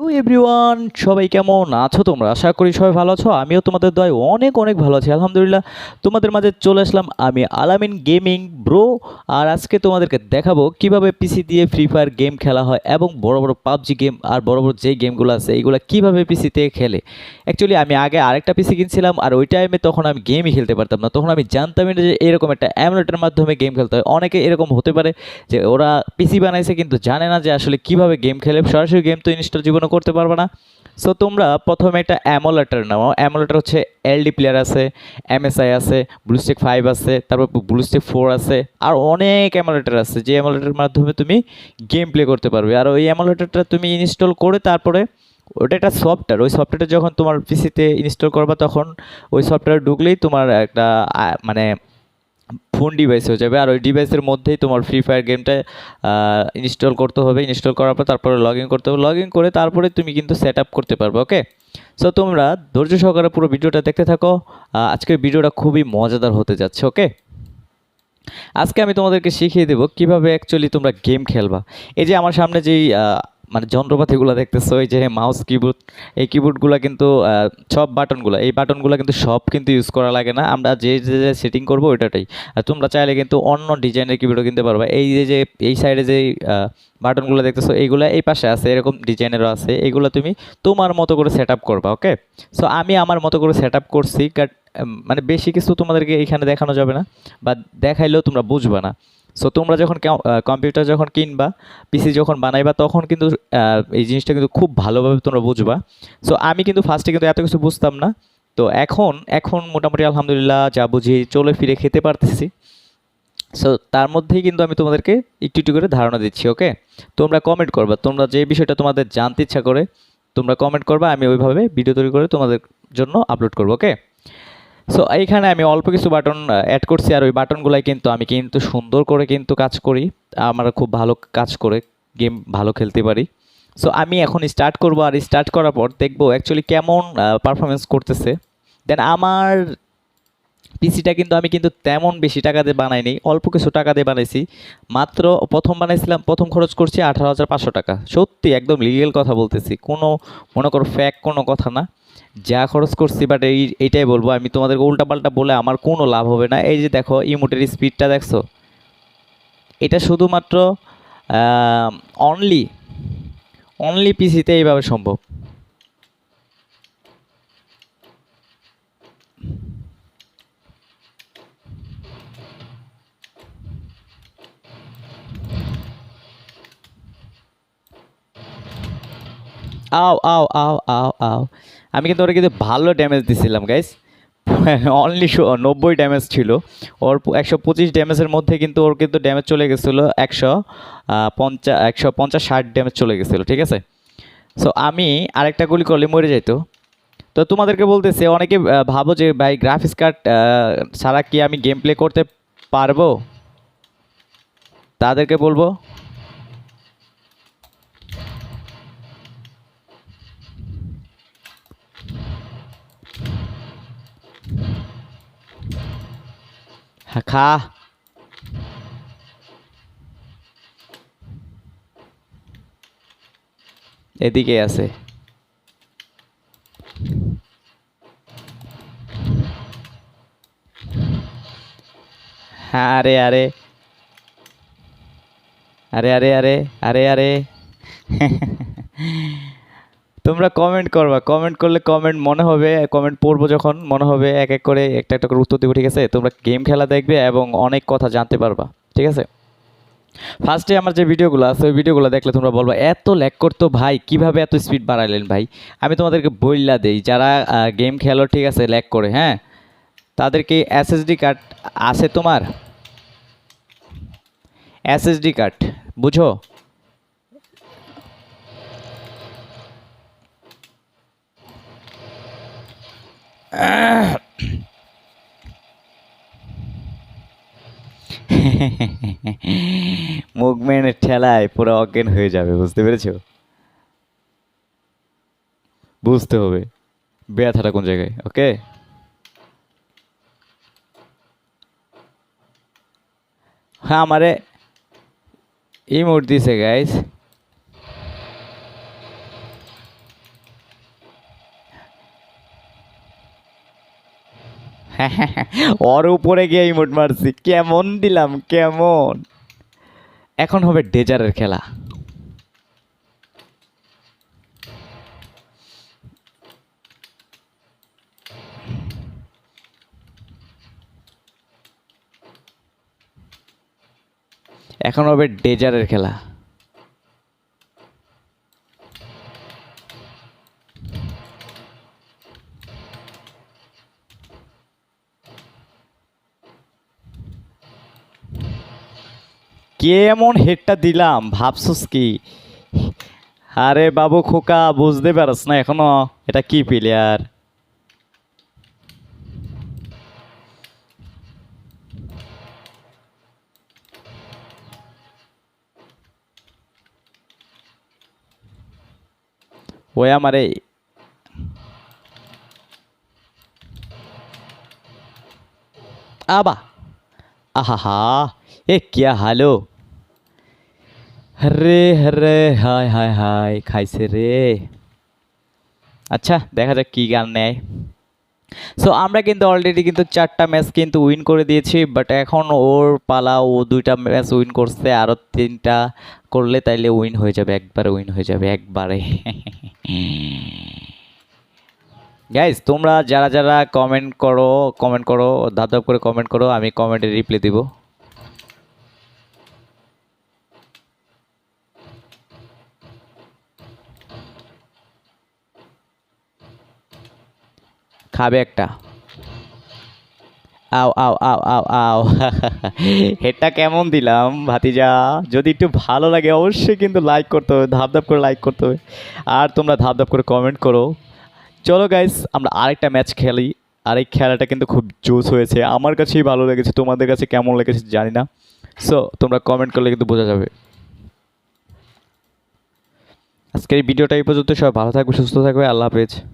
Everyone সবাই কেমন আছো তোমরা? আশা করি সবাই ভালো আছো, আমিও তোমাদের দয় অনেক অনেক ভালো আছি, আলহামদুলিল্লাহ। তোমাদের মাঝে চলে আসলাম আমি আলামিন গেমিং ব্রো আর আজকে তোমাদেরকে দেখাবো কীভাবে পিসি দিয়ে ফ্রি ফায়ার গেম খেলা হয় এবং বড় বড় পাবজি গেম আর বড় বড় যে গেমগুলো আছে, এইগুলো কীভাবে পিসিতে খেলে। অ্যাকচুয়ালি আমি আগে আরেকটা পিসি কিনছিলাম, আর ওই টাইমে তখন আমি গেমই খেলতে পারতাম না। তখন আমি জানতামই না যে এরকম একটা অ্যামলেটের মাধ্যমে গেম খেলতে হয়। অনেকে এরকম হতে পারে যে ওরা পিসি বানাইছে কিন্তু জানে না যে আসলে কীভাবে গেম খেলে। সরাসরি গেম তো ইনস্টল জীবনে করতে পারবে না। সো তোমরা প্রথমে একটা অ্যামোলেটার নাও। অ্যামোলেটার হচ্ছে এলডি প্লেয়ার আছে এমএসআই আছে ব্লুস্টিক ফাইভ আছে, তারপর ব্লুস্টিক ফোর আছে, আর অনেক অ্যামোলেটার আছে। যে অ্যামোলেটারের মাধ্যমে তুমি গেম প্লে করতে পারবে। আর ওই অ্যামোলেটারটা তুমি ইনস্টল করে তারপরে ওটা একটা সফটওয়্যার ওই সফটওয়্যারটা যখন তোমার পিসিতে ইনস্টল করবা, তখন ওই সফটওয়্যার ঢুকলেই তোমার একটা মানে ফোন ডিভাইস হয়ে যাবে। আর ওই ডিভাইসের মধ্যেই তোমার ফ্রি ফায়ার গেমটা ইনস্টল করতে হবে। ইনস্টল করার পর তারপরে লগ ইন করতে হবে। লগ করে তারপরে তুমি কিন্তু সেট আপ করতে পারবে ওকে সো তোমরা ধৈর্য সহকারে পুরো ভিডিওটা দেখতে থাকো। আজকের ভিডিওটা খুবই মজাদার হতে যাচ্ছে ওকে আজকে আমি তোমাদেরকে শিখিয়ে দেবো কীভাবে অ্যাকচুয়ালি তোমরা গেম খেলবা। এই যে আমার সামনে যেই মানে যন্ত্রপাতিগুলো দেখতেছো, এই যে মাউস কিবোর্ড এই কিবোর্ডগুলো কিন্তু সব বাটনগুলো এই বাটনগুলো কিন্তু সব কিন্তু ইউজ করা লাগে না। আমরা যে যে যে সেটিং করব ওইটাটাই আর তোমরা চাইলে কিন্তু অন্য ডিজাইনের কিবোর্ডও কিনতে পারবা। এই যে যে, এই সাইডে যে বাটনগুলো দেখতেছো, এইগুলো এই পাশে আছে, এরকম ডিজাইনেরও আছে। এইগুলো তুমি তোমার মতো করে সেট করবা ওকে সো আমি আমার মতো করে সেট করছি কাট মানে বেশি কিছু তোমাদেরকে এখানে দেখানো যাবে না, বা দেখাইলেও তোমরা বুঝবা না। সো তোমরা যখন কম্পিউটার যখন কিনবা পিসি যখন বানাইবা, তখন কিন্তু এই জিনিসটা কিন্তু খুব ভালোভাবে তোমরা বুঝবা। সো আমি কিন্তু ফার্স্টে কিন্তু এত কিছু বুঝতাম না। তো এখন এখন মোটামুটি আলহামদুলিল্লাহ যা বুঝি চলে ফিরে খেতে পারতেছি। সো তার মধ্যেই কিন্তু আমি তোমাদেরকে একটু একটু করে ধারণা দিচ্ছি ওকে তোমরা কমেন্ট করবা। তোমরা যে বিষয়টা তোমাদের জানতে ইচ্ছা করে, তোমরা কমেন্ট করবা, আমি ওইভাবে ভিডিও তৈরি করে তোমাদের জন্য আপলোড করব ওকে সো এইখানে আমি অল্প কিছু বাটন অ্যাড করছি আর ওই বাটনগুলাই কিন্তু আমি কিন্তু সুন্দর করে কিন্তু কাজ করি। আমার খুব ভালো কাজ করে গেম ভালো খেলতে পারি। সো আমি এখন স্টার্ট করব আর স্টার্ট করার পর দেখব অ্যাকচুয়ালি কেমন পারফরমেন্স করতেছে। দেন আমার পিসিটা কিন্তু আমি কিন্তু তেমন বেশি টাকা দিয়ে বানাইনি, অল্প কিছু টাকা দিয়ে বানাইছি। মাত্র প্রথম বানাইছিলাম, প্রথম খরচ করছি আঠারো হাজার পাঁচশো টাকা। সত্যি একদম লিগেল কথা বলতেছি, কোনো মনে করো ফ্যাক কোনো কথা না। যা খরচ করছি বাট এই, এইটাই বলব, আমি তোমাদেরকে উল্টাপাল্টা বলে আমার কোনো লাভ হবে না। এই যে দেখো ইমোটের স্পিডটা দেখছ? এটা শুধুমাত্র অনলি অনলি পিসিতে এইভাবে সম্ভব। আও আও আও আও আও। আমি কিন্তু ওরা কিন্তু ভালো ড্যামেজ দিছিলাম গাইস অনলি নব্বই ড্যামেজ ছিল। ওর একশো পঁচিশ ড্যামেজের মধ্যে কিন্তু ওর কিন্তু ড্যামেজ চলে গেছিল একশো পঞ্চাশ একশো পঞ্চাশ ষাট ড্যামেজ চলে গেছিল, ঠিক আছে? সো আমি আরেকটা গুলি করলে মরে যাইতো। তো তোমাদেরকে বলতেছে, অনেকে ভাবো যে, ভাই গ্রাফিক্স কার্ড ছাড়া কি আমি গেম প্লে করতে পারব? তাদেরকে বলব খা এদিকে আছে। হ্যাঁ আরে আরে। আরে আরে আরে আরে আরে। তোমরা কমেন্ট করবা। কমেন্ট করলে কমেন্ট মনে হবে কমেন্ট পড়ব যখন, মনে হবে এক এক করে একটা একটা করে উত্তর দেবো, ঠিক আছে? তোমরা গেম খেলা দেখবে এবং অনেক কথা জানতে পারবা, ঠিক আছে? ফার্স্টে আমার যে ভিডিওগুলো আছে, ওই ভিডিওগুলো দেখলে তোমরা বলবা, এত ল্যাক করতো ভাই, কীভাবে এত স্পিড বাড়াইলেন ভাই? আমি তোমাদেরকে বইলা দেই, যারা গেম খেলো, ঠিক আছে ল্যাক করে হ্যাঁ? তাদেরকে এসএসডি কার্ড আছে তোমার? এসএসডি কার্ড বুঝো? মুভমেন্টের ঠেলায় পুরো অজ্ঞান হয়ে যাবে, বুঝতে পেরেছ? বুঝতে হবে। ব্যথাটা কোন জায়গায়, ওকে? হ্যাঁ আমারে ইমোট দিছে গাইস ওর উপরে গিয়ে ইমোট মারছি। কেমন দিলাম, কেমন? এখন হবে ডেজারের খেলা। এখন হবে ডেজারের খেলা। কে এমন হেডটা দিলাম, ভাবছস কি? আরে বাবু খোকা, বুঝতে পারস না এখনও, এটা কি প্লেয়ার ওই আমারে, আবা আহা হা এ কিয়া হালো? রে রে হায় হায় হায়, খাইছে রে। আচ্ছা দেখা যাক কী গান নেয়। সো আমরা কিন্তু অলরেডি কিন্তু চারটা ম্যাচ কিন্তু উইন করে দিয়েছি বাট এখন ওর পালা, ও দুইটা ম্যাচ উইন করছে আরও তিনটা করলে তাইলে উইন হয়ে যাবে, একবারে উইন হয়ে যাবে, একবারে। গাইজ তোমরা যারা যারা কমেন্ট করো কমেন্ট করো, ধাপ ধাপ করে কমেন্ট করো, আমি কমেন্টে রিপ্লাই দিব। খাবে একটা। আও আও আও আও আও। হেডটা কেমন দিলাম, ভাতিজা? যদি একটু ভালো লাগে, অবশ্যই কিন্তু লাইক করতে হবে ধাপ ধাপ করে লাইক করতে হবে। আর তোমরা ধাপ ধাপ করে কমেন্ট করো। চলো গাইস আমরা আরেকটা ম্যাচ খেলি। আর এই খেলাটা কিন্তু খুব জোস হয়েছে। আমার কাছেই ভালো লেগেছে, তোমাদের কাছে কেমন লেগেছে জানি না। সো তোমরা কমেন্ট করলে কিন্তু বোঝা যাবে। আজকের এই ভিডিওটা এই পর্যন্ত। সবাই ভালো থাকবে, সুস্থ থাকবে, আল্লাহ হাফেজ।